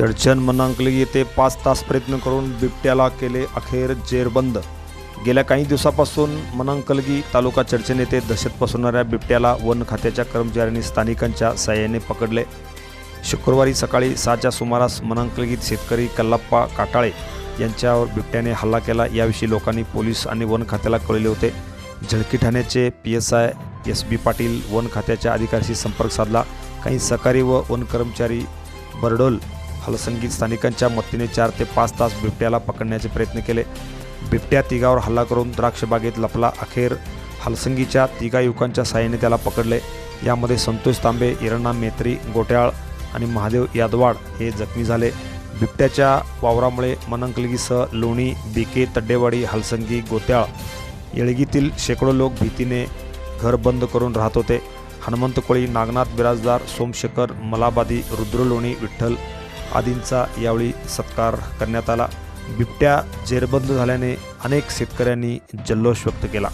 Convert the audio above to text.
चडचण मनांकली येथे पाच तास प्रयत्न करून बिबट्याला केले अखेर जेरबंद. गेल्या काही दिवसापासून मनांकलगी तालुका चर्चन येथे दहशत पसरणाऱ्या बिबट्याला वन खात्याच्या कर्मचाऱ्यांनी स्थानिकांच्या सहाय्याने पकडले. शुक्रवारी सकाळी सहाच्या सुमारास मनांकलगीत शेतकरी कल्लाप्पा काटाळे यांच्यावर बिबट्याने हल्ला केला. याविषयी लोकांनी पोलीस आणि वन खात्याला कळले होते. झळकी ठाण्याचे P S I S B Patil one खात्याच्या अधिकाऱ्याशी संपर्क साधला. काही सहकारी व वन कर्मचारी बरडोल हलसंगीत स्थानिकांच्या मदतीने चार ते पाच तास बिबट्याला पकडण्याचे प्रयत्न केले. बिबट्या तिघावर हल्ला करून द्राक्षबागेत लपला. अखेर हलसंगीच्या तिघा युवकांच्या साह्याने त्याला पकडले. यामध्ये संतोष तांबे इरणा मेत्री गोट्याळ आणि महादेव यादवाड हे जखमी झाले. बिबट्याच्या वावरामुळे मनंकलगीसह लोणी बिके तड्डेवाडी हलसंगी गोत्याळ येळगीतील शेकडो लोक भीतीने घर बंद करून राहत होते. हनुमंत कोळी नागनाथ बिराजदार सोमशेखर मलाबादी रुद्रलोणी विठ्ठल आदींचा यावेळी सत्कार करण्यात आला. बिबट्या जेरबंद झाल्याने अनेक शेतकऱ्यांनी जल्लोष व्यक्त केला.